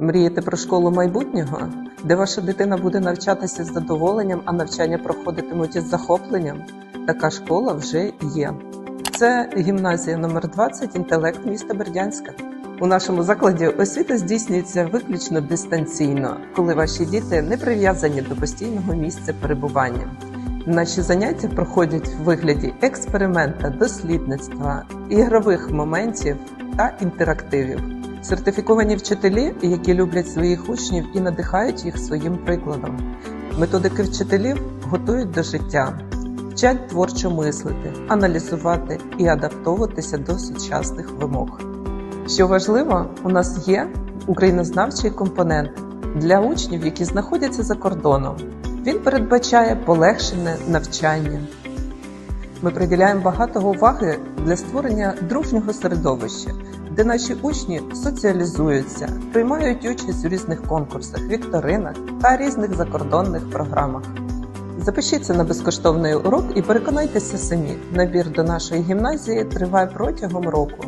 Мрієте про школу майбутнього, де ваша дитина буде навчатися з задоволенням, а навчання проходитимуть із захопленням? Така школа вже є. Це гімназія номер 20 інтелект міста Бердянська. У нашому закладі освіта здійснюється виключно дистанційно, коли ваші діти не прив'язані до постійного місця перебування. Наші заняття проходять в вигляді експеримента, дослідництва, ігрових моментів та інтерактивів. Сертифіковані вчителі, які люблять своїх учнів і надихають їх своїм прикладом. Методики вчителів готують до життя, вчать творчо мислити, аналізувати і адаптовуватися до сучасних вимог. Що важливо, у нас є українознавчий компонент для учнів, які знаходяться за кордоном. Він передбачає полегшене навчання. Ми приділяємо багато уваги для створення дружнього середовища, де наші учні соціалізуються, приймають участь у різних конкурсах, вікторинах та різних закордонних програмах. Запишіться на безкоштовний урок і переконайтеся самі. Набір до нашої гімназії триває протягом року.